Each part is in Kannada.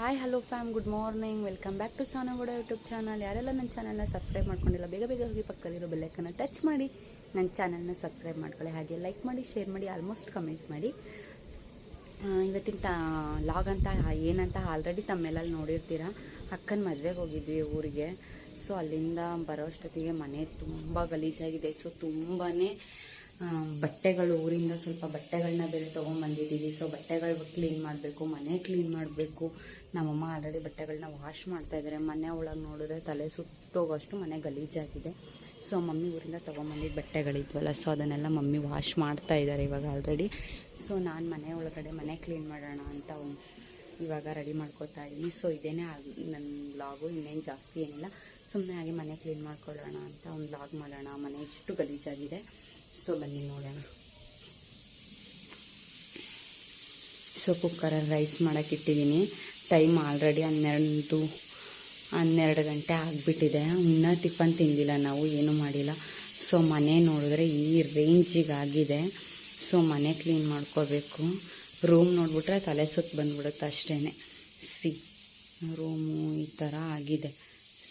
Hi, hello fam, good morning. Welcome back to Sanagouda YouTube channel. ಯಾರೆಲ್ಲ ನನ್ನ ಚಾನಲ್ನ ಸಬ್ಸ್ಕ್ರೈಬ್ ಮಾಡ್ಕೊಂಡಿಲ್ಲ, ಬೇಗ ಬೇಗ ಹೋಗಿ ಪಕ್ಕದಲ್ಲಿರೋ ಬೆಲ್ಲೈಕನ್ನ ಟಚ್ ಮಾಡಿ. ನನ್ನ ಚಾನಲ್ನ ಸಬ್ಸ್ಕ್ರೈಬ್ ಮಾಡ್ಕೊಳ್ಳಿ, ಹಾಗೆ ಲೈಕ್ ಮಾಡಿ, ಶೇರ್ ಮಾಡಿ, ಆಲ್ಮೋಸ್ಟ್ ಕಮೆಂಟ್ ಮಾಡಿ. ಇವತ್ತಿನ ತಾ, ಲಾಗ್ ಅಂತ, ಏನಂತ ಆಲ್ರೆಡಿ ತಮ್ಮೆಲ್ಲಲ್ಲಿ ನೋಡಿರ್ತೀರ. ಅಕ್ಕನ ಮದುವೆಗೆ ಹೋಗಿದ್ವಿ ಊರಿಗೆ. ಸೊ, ಅಲ್ಲಿಂದ ಬರೋ ಅಷ್ಟೊತ್ತಿಗೆ ಮನೆ ತುಂಬ ಗಲೀಜಾಗಿದೆ. ಸೊ ತುಂಬಾ ಬಟ್ಟೆಗಳು, ಊರಿಂದ ಸ್ವಲ್ಪ ಬಟ್ಟೆಗಳನ್ನ ಬೇರೆ ತೊಗೊಂಬಂದಿದ್ದೀವಿ. ಸೊ ಬಟ್ಟೆಗಳು ಕ್ಲೀನ್ ಮಾಡಬೇಕು, ಮನೆ ಕ್ಲೀನ್ ಮಾಡಬೇಕು. ನಮ್ಮಮ್ಮ ಆಲ್ರೆಡಿ ಬಟ್ಟೆಗಳನ್ನ ವಾಶ್ ಮಾಡ್ತಾ ಇದ್ದಾರೆ ಮನೆ ಒಳಗೆ ನೋಡಿದ್ರೆ ತಲೆ ಸುತ್ತೋಗೋಷ್ಟು ಮನೆ ಗಲೀಜಾಗಿದೆ. ಸೊ ಮಮ್ಮಿ ಊರಿಂದ ತೊಗೊಂಬಂದಿದ್ದು ಬಟ್ಟೆಗಳಿದ್ವಲ್ಲ ಸೊ ಅದನ್ನೆಲ್ಲ ಮಮ್ಮಿ ವಾಶ್ ಮಾಡ್ತಾ ಇದ್ದಾರೆ ಇವಾಗ ಆಲ್ರೆಡಿ ಸೊ ನಾನು ಮನೆ ಒಳಗಡೆ ಮನೆ ಕ್ಲೀನ್ ಮಾಡೋಣ ಅಂತ ಇವಾಗ ರೆಡಿ ಮಾಡ್ಕೋತಾ ಇದ್ದೀನಿ ಸೊ ಇದೇನೇ ಆಗಿ ನನ್ನ ಬ್ಲಾಗು ಇನ್ನೇನು ಜಾಸ್ತಿ ಏನಿಲ್ಲ. ಸುಮ್ಮನೆ ಆಗಿ ಮನೆ ಕ್ಲೀನ್ ಮಾಡ್ಕೊಳ್ಳೋಣ ಅಂತ ಒಂದು ಬ್ಲಾಗ್ ಮಾಡೋಣ. ಮನೆ ಇಷ್ಟು ಗಲೀಜಾಗಿದೆ. ಸೊ ಬನ್ನಿ ನೋಡೋಣ ಸೊ ಕುಕ್ಕರಲ್ಲಿ ರೈಸ್ ಮಾಡೋಕ್ಕಿಟ್ಟಿದ್ದೀನಿ ಟೈಮ್ ಆಲ್ರೆಡಿ ಹನ್ನೆರಡು ಹನ್ನೆರಡು ಗಂಟೆ ಆಗಿಬಿಟ್ಟಿದೆ. ಇನ್ನೂ ಟಿಫನ್ ತಿಂದಿಲ್ಲ ನಾವು, ಏನೂ ಮಾಡಿಲ್ಲ. ಸೊ ಮನೆ ನೋಡಿದ್ರೆ ಈ ರೇಂಜಿಗೆ ಆಗಿದೆ. ಸೊ ಮನೆ ಕ್ಲೀನ್ ಮಾಡ್ಕೋಬೇಕು. ರೂಮ್ ನೋಡಿಬಿಟ್ರೆ ತಲೆ ಸುತ್ತ ಬಂದ್ಬಿಡುತ್ತೆ ಅಷ್ಟೇ ಸಿ ರೂಮು ಈ ಥರ ಆಗಿದೆ.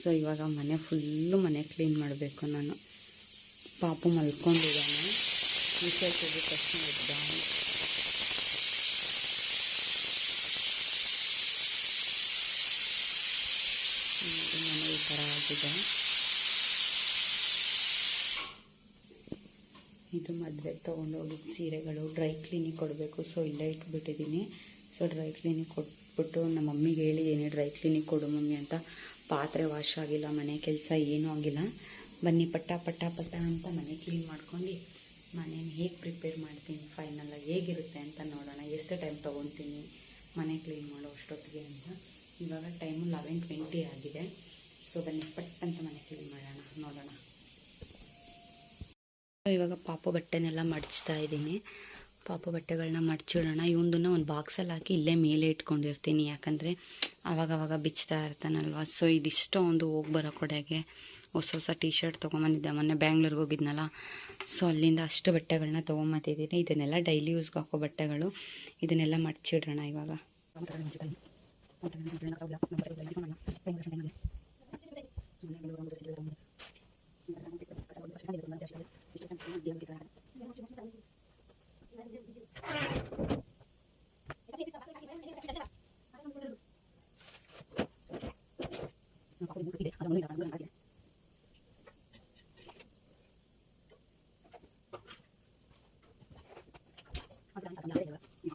ಸೊ ಇವಾಗ ಮನೆ ಫುಲ್ಲು ಮನೆ ಕ್ಲೀನ್ ಮಾಡಬೇಕು ನಾನು. ಪಾಪು ಮಲ್ಕೊಂಡಿದ್ದಾನೆ. ತೆಗೆದ ತಕ್ಷಣ ಇದು ಮನೆ ಈ ಥರ ಆಗಿದೆ. ಇದು ಮದುವೆಗೆ ತೊಗೊಂಡೋಗಿದ್ದ ಸೀರೆಗಳು. ಡ್ರೈ ಕ್ಲೀನಿಗೆ ಕೊಡಬೇಕು. ಸೊ, ಇಲ್ಲೇ ಇಟ್ಬಿಟ್ಟಿದ್ದೀನಿ. ಸೊ, ಡ್ರೈ ಕ್ಲೀನಿಗೆ ಕೊಟ್ಬಿಟ್ಟು ನಮ್ಮ ಮಮ್ಮಿಗೆ ಹೇಳಿದ್ದೀನಿ, ಡ್ರೈ ಕ್ಲೀನಿಗೆ ಕೊಡು ಮಮ್ಮಿ ಅಂತ. ಪಾತ್ರೆ ವಾಶ್ ಆಗಿಲ್ಲ, ಮನೆ ಕೆಲಸ ಏನೂ ಆಗಿಲ್ಲ. ಬನ್ನಿ ಪಟ್ಟ ಪಟ್ಟ ಪಟ್ಟ ಅಂತ ಮನೆ ಕ್ಲೀನ್ ಮಾಡ್ಕೊಂಡು, ಮನೇನ ಹೇಗೆ ಪ್ರಿಪೇರ್ ಮಾಡ್ತೀನಿ ಫೈನಲಾಗಿ ಹೇಗಿರುತ್ತೆ ಅಂತ ನೋಡೋಣ. ಎಷ್ಟು ಟೈಮ್ ತೊಗೊತೀನಿ, ಮನೆ ಕ್ಲೀನ್ ಮಾಡೋ ಅಷ್ಟೊತ್ತಿಗೆ ಅಂತ. ಇವಾಗ ಟೈಮು ಲೆವೆನ್ ಟ್ವೆಂಟಿ ಆಗಿದೆ. ಸೊ ಬನ್ನಿ ಪಟ್ಟ ಅಂತ ಮನೆ ಕ್ಲೀನ್ ಮಾಡೋಣ, ನೋಡೋಣ. ಇವಾಗ ಪಾಪ ಬಟ್ಟೆನೆಲ್ಲ ಮಡಚ್ತಾ ಇದ್ದೀನಿ. ಪಾಪ ಬಟ್ಟೆಗಳನ್ನ ಮಡಚಿಡೋಣ ಇವೊಂದನ್ನು ಒಂದು ಬಾಕ್ಸಲ್ಲಿ ಹಾಕಿ ಇಲ್ಲೇ ಮೇಲೆ ಇಟ್ಕೊಂಡಿರ್ತೀನಿ. ಯಾಕಂದರೆ ಅವಾಗವಾಗ ಬಿಚ್ತಾ ಇರ್ತಾನಲ್ವ. ಸೊ ಇದಿಷ್ಟೋ ಒಂದು ಹೋಗಿ ಬರೋ ಕೊಡೆಗೆ ಹೊಸ ಹೊಸ ಟೀ ಶರ್ಟ್ ತೊಗೊಂಬಂದಿದ್ದೆ. ಮೊನ್ನೆ ಬ್ಯಾಂಗ್ಳೂರ್ಗೆ ಹೋಗಿದ್ನಲ್ಲ. ಸೊ ಅಲ್ಲಿಂದ ಅಷ್ಟು ಬಟ್ಟೆಗಳನ್ನ ತೊಗೊಂಬಂದಿದ್ದೀನಿ. ಇದನ್ನೆಲ್ಲ ಡೈಲಿ ಯೂಸ್ಗೆ ಹಾಕೋ ಬಟ್ಟೆಗಳು. ಇದನ್ನೆಲ್ಲ ಮಡಚಿಡೋಣ ಇವಾಗ. ಇದಾಗಿ Y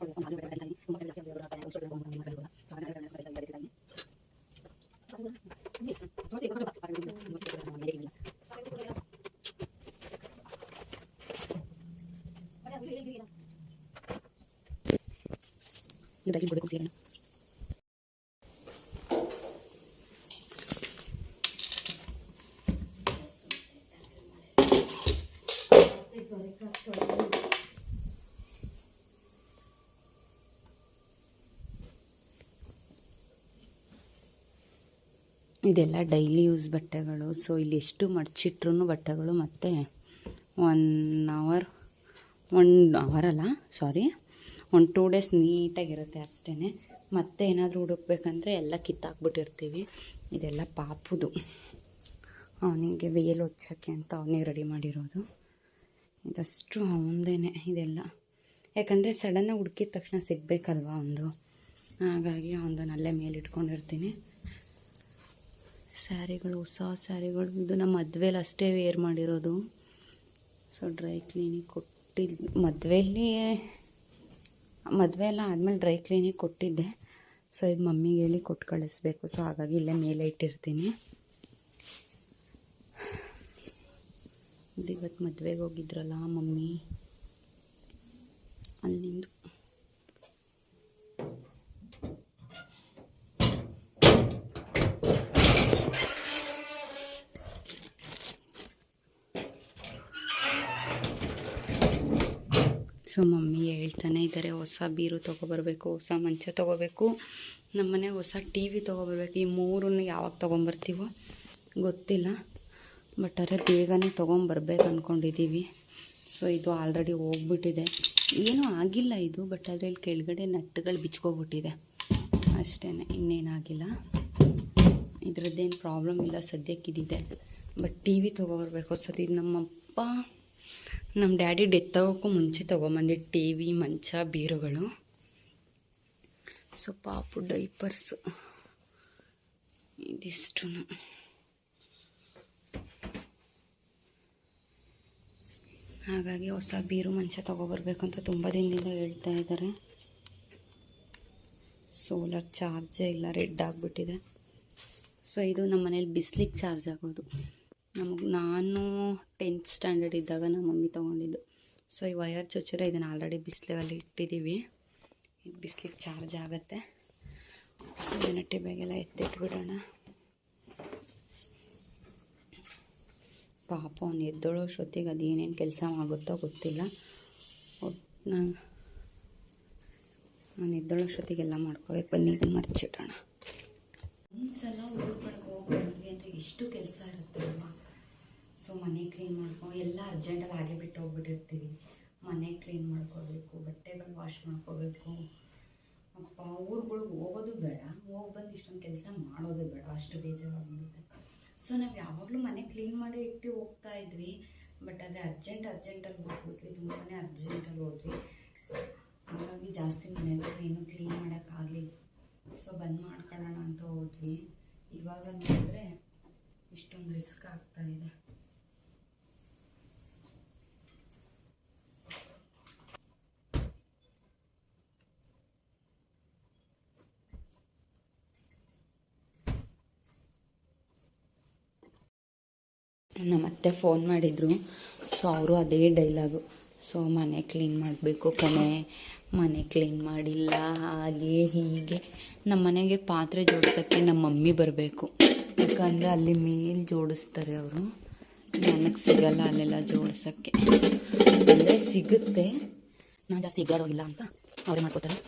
ಇದೆಲ್ಲ ಡೈಲಿ ಯೂಸ್ ಬಟ್ಟೆಗಳು. ಸೊ ಇಲ್ಲಿ ಎಷ್ಟು ಮಡಚಿಟ್ರು ಬಟ್ಟೆಗಳು ಮತ್ತು ಒನ್ ಅವರ್ ಒನ್ ಅವರ್ ಅಲ್ಲ ಸಾರಿ ಒಂದು ಟೂ ಡೇಸ್ ನೀಟಾಗಿರುತ್ತೆ ಅಷ್ಟೇ ಮತ್ತೆ ಏನಾದರೂ ಹುಡುಕ್ಬೇಕಂದ್ರೆ ಎಲ್ಲ ಕಿತ್ತಾಕ್ಬಿಟ್ಟಿರ್ತೀವಿ. ಇದೆಲ್ಲ ಪಾಪುದು. ಅವನಿಗೆ ವೇಲ್ ಹೊಚ್ಚಕ್ಕೆ ಅಂತ ಅವನಿಗೆ ರೆಡಿ ಮಾಡಿರೋದು. ಇದಷ್ಟು ಅವನದೇನೆ ಇದೆಲ್ಲ. ಯಾಕಂದರೆ ಸಡನ್ನಾಗಿ ಹುಡುಕಿದ ತಕ್ಷಣ ಸಿಗಬೇಕಲ್ವ ಒಂದು. ಹಾಗಾಗಿ ಅವನದನ್ನು ಅಲ್ಲೇ ಮೇಲೆ ಇಟ್ಕೊಂಡಿರ್ತೀನಿ ಸ್ಯಾರಿಗಳು, ಹೊಸ ಸ್ಯಾರಿಗಳು. ಇದು ನಮ್ಮ ಮದುವೆಲಿ ಅಷ್ಟೇ ವೇರ್ ಮಾಡಿರೋದು. ಸೊ ಡ್ರೈ ಕ್ಲೀನಿಗೆ ಕೊಟ್ಟಿದ್ದು ಮದುವೆಯಲ್ಲಿ ಮದುವೆ ಎಲ್ಲ ಆದಮೇಲೆ ಡ್ರೈ ಕ್ಲೀನಿಗೆ ಕೊಟ್ಟಿದ್ದೆ. ಸೊ ಇದು ಮಮ್ಮಿಗೆ ಹೇಳಿ ಕೊಟ್ಟು ಕಳಿಸ್ಬೇಕು. ಸೊ ಹಾಗಾಗಿ ಇಲ್ಲೇ ಮೇಲೆ ಇಟ್ಟಿರ್ತೀನಿ. ಇವತ್ತು ಮದುವೆಗೆ ಹೋಗಿದ್ರಲ್ಲ ಮಮ್ಮಿ ಅಲ್ಲಿಂದು ಸೊ ಮಮ್ಮಿ ಹೇಳ್ತಾನೆ ಇದ್ದಾರೆ ಹೊಸ ಬೀರು ತೊಗೊಬರ್ಬೇಕು, ಹೊಸ ಮಂಚ ತೊಗೋಬೇಕು ನಮ್ಮನೆ ಹೊಸ ಟಿ ವಿ ತೊಗೊಬರ್ಬೇಕು. ಈ ಮೂರನ್ನು ಯಾವಾಗ ತೊಗೊಂಬರ್ತೀವೋ ಗೊತ್ತಿಲ್ಲ, ಬಟ್ ಅರೆ ಬೇಗನೆ ತೊಗೊಂಬರ್ಬೇಕು ಅಂದ್ಕೊಂಡಿದ್ದೀವಿ ಸೊ ಇದು ಆಲ್ರೆಡಿ ಹೋಗ್ಬಿಟ್ಟಿದೆ. ಏನೂ ಆಗಿಲ್ಲ ಇದು, ಬಟ್ ಅದರಲ್ಲಿ ಕೆಳಗಡೆ ನಟ್ಟುಗಳು ಬಿಚ್ಕೊಬಿಟ್ಟಿದೆ. ಅಷ್ಟೇ ಇನ್ನೇನಾಗಿಲ್ಲ ಇದರದ್ದೇನು ಪ್ರಾಬ್ಲಮ್ ಇಲ್ಲ, ಸದ್ಯಕ್ಕೆ ಇದಿದೆ. ಬಟ್ ಟಿ ವಿ ತೊಗೊಬರ್ಬೇಕು ಸರಿ ನಮ್ಮಪ್ಪ ನಮ್ಮ ಡ್ಯಾಡಿ ಡೆತ್ ಆಗೋಕ್ಕೂ ಮುಂಚೆ ತೊಗೊಂಬಂದಿ ಟಿ ವಿ, ಮಂಚ, ಬೀರುಗಳು. ಸೊ ಪಾಪು ಡೈಪರ್ಸು. ಇದಿಷ್ಟು ಹಾಗಾಗಿ ಹೊಸ ಬೀರು, ಮಂಚ ತೊಗೊಬರ್ಬೇಕು ಅಂತ ತುಂಬ ದಿನದಿಂದ ಹೇಳ್ತಾ ಇದ್ದಾರೆ ಸೋಲಾರ್ ಚಾರ್ಜೇ ಇಲ್ಲ, ರೆಡ್ ಆಗಿಬಿಟ್ಟಿದೆ. ಸೊ ಇದು ನಮ್ಮ ಮನೇಲಿ ಬಿಸ್ಲಿಗೆ ಚಾರ್ಜ್ ಆಗೋದು. ನಮಗೆ ನಾನು ಟೆಂತ್ ಸ್ಟ್ಯಾಂಡರ್ಡ್ ಇದ್ದಾಗ ನಮ್ಮ ಮಮ್ಮಿ ತೊಗೊಂಡಿದ್ದು. ಸೊ ಈ ವಯರ್ ಚುಚ್ಚುರೆ ಇದನ್ನು ಆಲ್ರೆಡಿ ಬಿಸಿಲಲ್ಲಿ ಇಟ್ಟಿದ್ದೀವಿ ಇದು ಬಿಸ್ಲಿಗೆ ಚಾರ್ಜ್ ಆಗುತ್ತೆ. ಸೊ ಇದನ್ನು ಟಿಬೆಗೆಲ್ಲ ಎತ್ತಿಟ್ಬಿಡೋಣ. ಪಾಪ ಅವ್ನು ಎದ್ದೋಳೋ ಅಷ್ಟೊತ್ತಿಗೆ ಅದು ಕೆಲಸ ಆಗುತ್ತೋ ಗೊತ್ತಿಲ್ಲ. ನಾನು ನಾನು ಎದ್ದೋಳೋ ಅಷ್ಟೊತ್ತಿಗೆಲ್ಲ ಮಾಡ್ಕೋಬೇಕು ಬನ್ನಿ ಇದನ್ನು ಮರ್ಚಿಡೋಣ. ಒಂದ್ಸಲ ಊರು ಹೋಗಿ ಬಂದ್ವಿ ಅಂದರೆ ಎಷ್ಟು ಕೆಲಸ ಇರುತ್ತೆ ಅಲ್ವಾ? ಸೊ ಮನೆ ಕ್ಲೀನ್ ಮಾಡ್ಕೊ, ಎಲ್ಲ ಅರ್ಜೆಂಟಲ್ಲಿ ಹಾಗೆ ಬಿಟ್ಟು ಹೋಗ್ಬಿಟ್ಟಿರ್ತೀವಿ. ಮನೆ ಕ್ಲೀನ್ ಮಾಡ್ಕೋಬೇಕು, ಬಟ್ಟೆಗಳು ವಾಶ್ ಮಾಡ್ಕೋಬೇಕು. ಅಪ್ಪ, ಊರುಗಳಿಗೆ ಹೋಗೋದು ಬೇಡ. ಹೋಗಿ ಬಂದು ಇಷ್ಟೊಂದು ಕೆಲಸ ಮಾಡೋದು ಬೇಡ, ಅಷ್ಟು ಬೇಜಾರಾಗ್ಬಿಡುತ್ತೆ. ಸೊ ನಾವು ಯಾವಾಗಲೂ ಮನೆ ಕ್ಲೀನ್ ಮಾಡಿ ಇಟ್ಟು ಹೋಗ್ತಾ ಇದ್ವಿ. ಬಟ್ ಆದರೆ ಅರ್ಜೆಂಟ್ ಅರ್ಜೆಂಟಲ್ಲಿ ಹೋಗ್ಬಿಟ್ವಿ. ತುಂಬಾ ಅರ್ಜೆಂಟಲ್ಲಿ ಹೋದ್ವಿ. ಹಾಗಾಗಿ ಜಾಸ್ತಿ ಮನೆಯಲ್ಲಿ ಏನು ಕ್ಲೀನ್ ಮಾಡೋಕ್ಕಾಗಲಿ ಸೊ ಬಂದ್ ಮಾಡ್ಕೊಳ್ಳೋಣ ಅಂತ ಹೋದ್ವಿ. ಇವಾಗ ನೋಡಿದ್ರೆ ಇಷ್ಟೊಂದು ರಿಸ್ಕ್ ಆಗ್ತಾ ಇದೆ. ನಮ್ಮ ಅತ್ತೆ ಫೋನ್ ಮಾಡಿದ್ರು. ಸೊ ಅವರು ಅದೇ ಡೈಲಾಗು ಸೊ ಮನೆ ಕ್ಲೀನ್ ಮಾಡಬೇಕು ಕಣೆ. ಮನೆ ಕ್ಲೀನ್ ಮಾಡಿಲ್ಲ, ಹಾಗೆ ಹೀಗೆ. ನಮ್ಮ ಮನೆಗೆ ಪಾತ್ರೆ ಜೋಡಿಸೋಕ್ಕೆ ನಮ್ಮ ಮಮ್ಮಿ ಬರಬೇಕು. ಯಾಕಂದರೆ ಅಲ್ಲಿ ಮೇಲೆ ಜೋಡಿಸ್ತಾರೆ ಅವರು. ನನಗೆ ಸಿಗಲ್ಲ ಅಲ್ಲೆಲ್ಲ ಜೋಡ್ಸೋಕ್ಕೆ. ಅಂದರೆ ಸಿಗುತ್ತೆ. ನಾನು ಜಾಸ್ತಿ ಇಗ್ಗಾಡೋಗಿಲ್ಲ ಅಂತ ಅವರೇ ಮಾಡ್ಕೋತಾರೆ.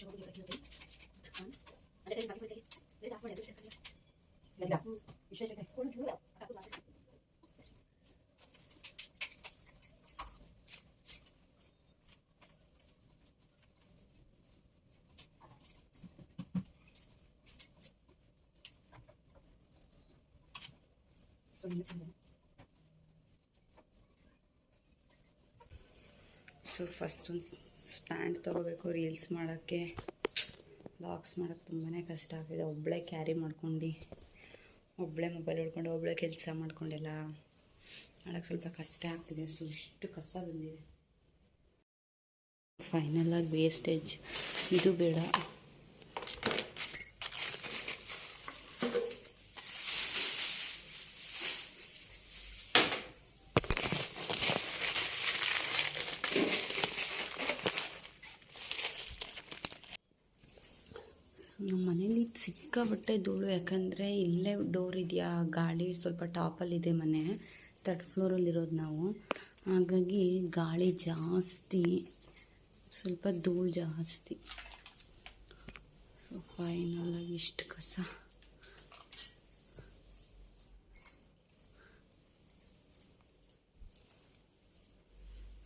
कुछ होगी रखी होती अरे कहीं बाकी चाहिए ले आप मैं ऐसे कर ले आप विषय चलते हैं कौन झूला आपको बात So, so fasst uns stand ತೊಗೋಬೇಕು ರೀಲ್ಸ್ ಮಾಡೋಕ್ಕೆ. ಬ್ಲಾಗ್ಸ್ ಮಾಡೋಕ್ಕೆ ತುಂಬಾ ಕಷ್ಟ ಆಗಿದೆ. ಒಬ್ಬಳೇ ಕ್ಯಾರಿ ಮಾಡ್ಕೊಂಡು ಒಬ್ಬಳೇ ಮೊಬೈಲ್ ಹಿಡ್ಕೊಂಡು ಒಬ್ಬಳೇ ಕೆಲಸ ಮಾಡ್ಕೊಂಡೆಲ್ಲ ಮಾಡೋಕ್ಕೆ ಸ್ವಲ್ಪ ಕಷ್ಟ ಆಗ್ತಿದೆ. ಸೊ ಕಸ ಬಂದಿದೆ. ಫೈನಲಾಗಿ ವೇಸ್ಟೇಜ್ ಇದು ಬೇಡ. ನಮ್ಮ ಮನೇಲಿ ಸಿಕ್ಕಾಬಟ್ಟೆ ಧೂಳು, ಯಾಕಂದರೆ ಇಲ್ಲೇ ಡೋರ್ ಇದೆಯಾ, ಗಾಳಿ ಸ್ವಲ್ಪ ಟಾಪಲ್ಲಿದೆ ಮನೆ ತರ್ಡ್ ಫ್ಲೋರಲ್ಲಿರೋದು ನಾವು. ಹಾಗಾಗಿ ಗಾಳಿ ಜಾಸ್ತಿ, ಸ್ವಲ್ಪ ಧೂಳು ಜಾಸ್ತಿ. ಸೊ ಫೈನಲಾಗಿ ಇಷ್ಟು ಕಸ.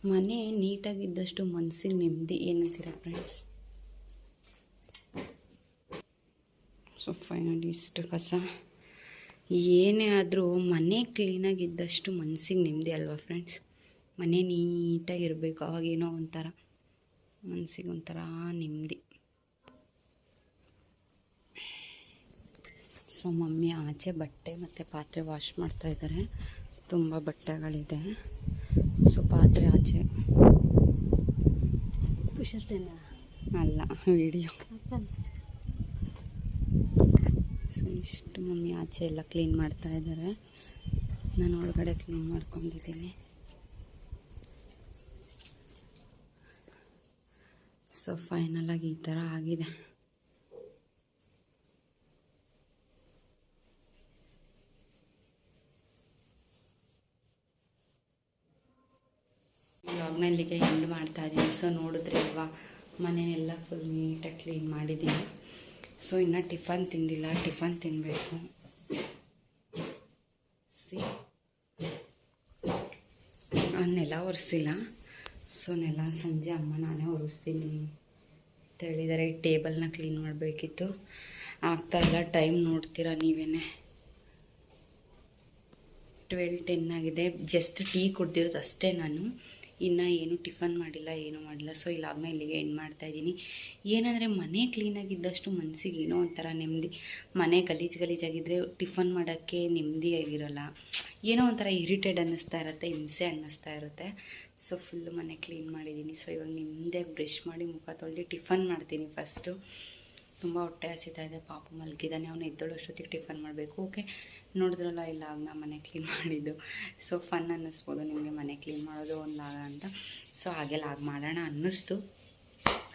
ಮನೆ ನೀಟಾಗಿದ್ದಷ್ಟು ಮನಸ್ಸಿಗೆ ನೆಮ್ಮದಿ, ಏನಂತೀರ ಫ್ರೆಂಡ್ಸ್ ಸೊ ಫೈನಲಿ ಇಷ್ಟು ಕಸ. ಏನೇ ಆದರೂ ಮನೆ ಕ್ಲೀನಾಗಿದ್ದಷ್ಟು ಮನಸ್ಸಿಗೆ ನೆಮ್ಮದಿ ಅಲ್ವಾ ಫ್ರೆಂಡ್ಸ್ ಮನೆ ನೀಟಾಗಿರಬೇಕು ಅವಾಗೇನೋ ಒಂಥರ. ಮನಸ್ಸಿಗೆ ಒಂಥರ ನೆಮ್ಮದಿ ಸೊ ಮಮ್ಮಿ ಆಚೆ ಬಟ್ಟೆ ಮತ್ತು ಪಾತ್ರೆ ವಾಶ್ ಮಾಡ್ತಾ ಇದ್ದಾರೆ ತುಂಬ ಬಟ್ಟೆಗಳಿದೆ. ಸೊ ಪಾತ್ರೆ ಆಚೆ. ಅಲ್ಲ ವಿಡಿಯೋ ಸೊ ಇಷ್ಟು ಮಮ್ಮಿ ಆಚೆ ಎಲ್ಲ ಕ್ಲೀನ್ ಮಾಡ್ತಾ ಇದ್ದಾರೆ ನಾನು ಒಳಗಡೆ ಕ್ಲೀನ್ ಮಾಡ್ಕೊಂಡಿದ್ದೀನಿ. ಸೊ ಫೈನಲಾಗಿ ಈ ಥರ ಆಗಿದೆ. ಇಲ್ಲಿಗೆ ಎಂಡ್ ಮಾಡ್ತಾ ಇದ್ದೀನಿ ಸೊ ನೋಡಿದ್ರೆ ಅಲ್ವಾ? ಮನೆಯೆಲ್ಲ ಫುಲ್ ನೀಟಾಗಿ ಕ್ಲೀನ್ ಮಾಡಿದ್ದೀನಿ. ಸೊ ಇನ್ನು ಟಿಫನ್ ತಿಂದಿಲ್ಲ, ಟಿಫನ್ ತಿನ್ನಬೇಕು ಸಿ. ನೆಲ ಒರೆಸಿಲ್ಲ. ಸೊ ನೆಲ ಸಂಜೆ ಅಮ್ಮ ನಾನೇ ಒರೆಸ್ತೀನಿ. ಅಂತ ಹೇಳಿದ್ದಾರೆ ಟೇಬಲ್ನ ಕ್ಲೀನ್ ಮಾಡಬೇಕಿತ್ತು. ಆಗ್ತಾ ಇಲ್ಲ, ಟೈಮ್ ನೋಡ್ತೀರಾ ನೀವೇ ಟ್ವೆಲ್ ಟೆನ್ ಆಗಿದೆ. ಜಸ್ಟ್ ಟೀ ಕುಡ್ದಿರೋದು ಅಷ್ಟೇ ನಾನು. ಇನ್ನು ಏನು ಟಿಫನ್ ಮಾಡಿಲ್ಲ, ಏನು ಮಾಡಿಲ್ಲ ಸೊ ಇಲ್ಲಾಗ್ನ ಇಲ್ಲಿಗೆ ಎಂಡ್ ಮಾಡ್ತಾ ಇದ್ದೀನಿ. ಏನಂದರೆ ಮನೆ ಕ್ಲೀನಾಗಿದ್ದಷ್ಟು ಮನಸ್ಸಿಗೆ ಏನೋ ಒಂಥರ ನೆಮ್ಮದಿ. ಮನೆ ಗಲೀಜು ಗಲೀಜಾಗಿದ್ದರೆ ಟಿಫನ್ ಮಾಡೋಕ್ಕೆ ನೆಮ್ಮದಿಯಾಗಿರೋಲ್ಲ ಏನೋ ಒಂಥರ ಇರಿಟೇಡ್ ಅನ್ನಿಸ್ತಾ ಇರುತ್ತೆ, ಹಿಂಸೆ ಅನ್ನಿಸ್ತಾ ಇರುತ್ತೆ. ಸೊ ಫುಲ್ಲು ಮನೆ ಕ್ಲೀನ್ ಮಾಡಿದ್ದೀನಿ. ಸೊ ಇವಾಗ ನಿಮ್ಮದೇ ಬ್ರಷ್ ಮಾಡಿ ಮುಖ ತೊಳೆದು ಟಿಫನ್ ಮಾಡ್ತೀನಿ ಫಸ್ಟು ತುಂಬ ಹೊಟ್ಟೆ ಹಸಿತಾ ಇದೆ, ಪಾಪ ಮಲಗಿದ್ದಾನೆ ಅವನು ಎದ್ದೊಳಷ್ಟೊತ್ತಿಗೆ ಟಿಫನ್ ಮಾಡಬೇಕು. ಓಕೆ ನೋಡಿದ್ರಲ್ಲ, ಇಲ್ಲ ಆಗ ನಾ ಮನೆ ಕ್ಲೀನ್ ಮಾಡಿದ್ದು. ಸೊ ಫನ್ ಅನ್ನಿಸ್ಬೋದು ನಿಮಗೆ ಮನೆ ಕ್ಲೀನ್ ಮಾಡೋದು ಒಂದು ಲಾಗ ಅಂತ. ಸೊ ಹಾಗೆ ಲಾಗ್ ಮಾಡೋಣ ಅನ್ನಿಸ್ತು.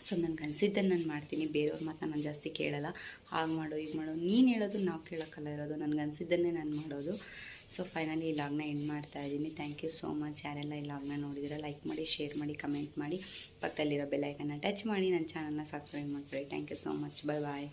ಸೊ ನನಗೆ ಅನಿಸಿದ್ದನ್ನು ನಾನು ಮಾಡ್ತೀನಿ. ಬೇರೆಯವ್ರ ಮಾತ್ರ ನಾನು ಜಾಸ್ತಿ ಕೇಳಲ್ಲ. ಹಾಗೆ ಮಾಡು ಈಗ ಮಾಡು. ನೀನು ಹೇಳೋದು ನಾವು ಕೇಳೋಕ್ಕಲ್ಲ ಇರೋದು. ನನಗೆ ಅನಿಸಿದ್ದನ್ನೇ ನಾನು ಮಾಡೋದು. ಸೊ ಫೈನಲಿ ಈ ಲಾಗ್ನ ಎಂಡ್ ಮಾಡ್ತಾ ಇದ್ದೀನಿ. ಥ್ಯಾಂಕ್ ಯು ಸೋ ಮಚ್ ಯಾರೆಲ್ಲ ಈ ಲಾಗ್ನ ನೋಡಿದಿರ ಲೈಕ್ ಮಾಡಿ ಶೇರ್ ಮಾಡಿ ಕಮೆಂಟ್ ಮಾಡಿ. ಪಕ್ಕದಲ್ಲಿರೋ ಬೆಲ್ಲೈಕನ್ನ ಟಚ್ ಮಾಡಿ. ನನ್ನ ಚಾನಲ್ನ ಸಬ್ಸ್ಕ್ರೈಬ್ ಮಾಡಿಬಿಡಿ thank you so much bye bye